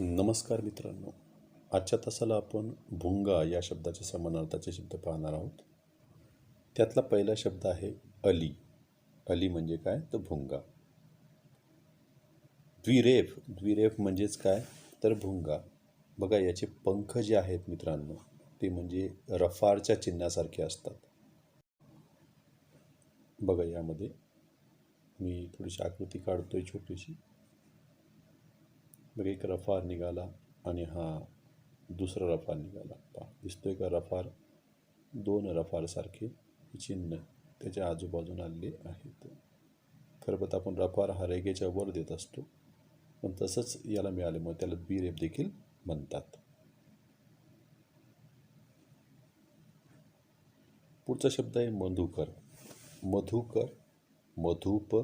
नमस्कार मित्रांनो. आजच्या तासाला आपण भुंगा या शब्दाचे समानार्थाचे शब्द पाहणार आहोत. त्यातला पहिला शब्द आहे अली. अली म्हणजे काय? तर भुंगा. द्विरेफ. द्विरेफ म्हणजेच काय? तर भुंगा. बघा याचे पंख जे आहेत मित्रांनो ते म्हणजे रफारच्या चिन्हासारखे असतात. बघा यामध्ये. मी थोडीशी आकृती काढतोय छोटीशी. मग एक रफार निघाला आणि हा दुसरा रफार निघाला. पहा दिसतोय का रफार? दोन रफारसारखे चिन्ह त्याच्या आजूबाजून आलेले आहेत. खरं पाहता आपण रफार हा रेगेच्या वर देत असतो पण तसंच याला मिळाल्यामुळे त्याला द्विरेफ देखील म्हणतात. पुढचा शब्द आहे मधुकर. मधुकर मधुप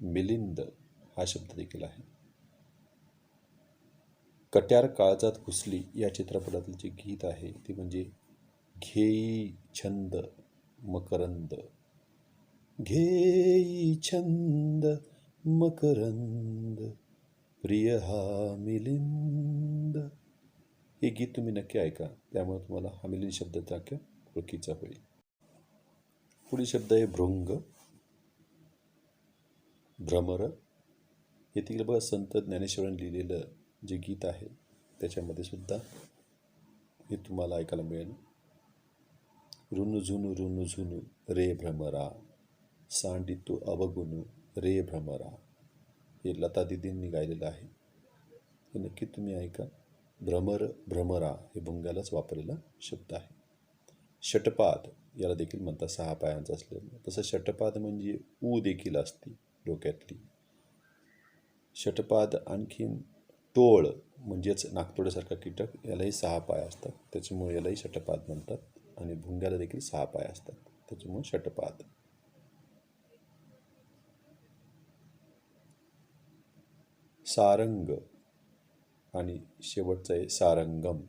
मिलिंद. हा शब्द देखील आहे. कट्यार काळजात घुसली या चित्रपटातील जे गीत आहे ते म्हणजे घेई छंद मकरंद. घेई छंद मकरंद प्रिय हा मिलिंद. हे गीत तुम्ही नक्की ऐका त्यामुळे तुम्हाला हा मिलिंद शब्द वाक्य ओळखीचा होईल. पुढील शब्द आहे भृंग भ्रमर हे तिकडे बघा संत ज्ञानेश्वरांनी लिहिलेलं जे गीत आहे त्याच्यामध्ये सुद्धा हे तुम्हाला ऐकायला मिळेल. रुनु झुनू रुनु झुनू रे भ्रमरा सांडितू अवगुणू रे भ्रमरा हे लता दिदींनी गायलेलं आहे. हे नक्की तुम्ही ऐका. भ्रमर भ्रमरा हे भुंग्यालाच वापरलेला शब्द आहे. षटपाद याला देखील म्हणतात सहा पायांचं असलेलं. तसं षटपाद म्हणजे ऊ देखील असते डोक्यातली. षटपाद आणखीन टोळ म्हणजेच नागतोड्यासारखा कीटक यालाही सहा पाय असतात. त्याच्यामुळे यालाही षटपाद म्हणतात आणि भुंग्याला देखील सहा पाय असतात. त्याच्यामुळे षटपाद. सारंग आणि शेवटचं आहे सारंगम.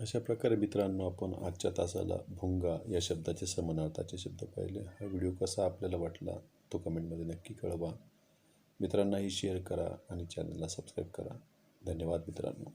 अशा प्रकारे मित्रांनो आपण आजच्या तासाला भुंगा या शब्दाचे समानार्थाचे शब्द पाहिले. हा व्हिडिओ कसा आपल्याला वाटला तो कमेंटमध्ये नक्की कळवा. मित्रांनाही शेअर करा आणि चॅनलला सबस्क्राईब करा. धन्यवाद मित्रांनो.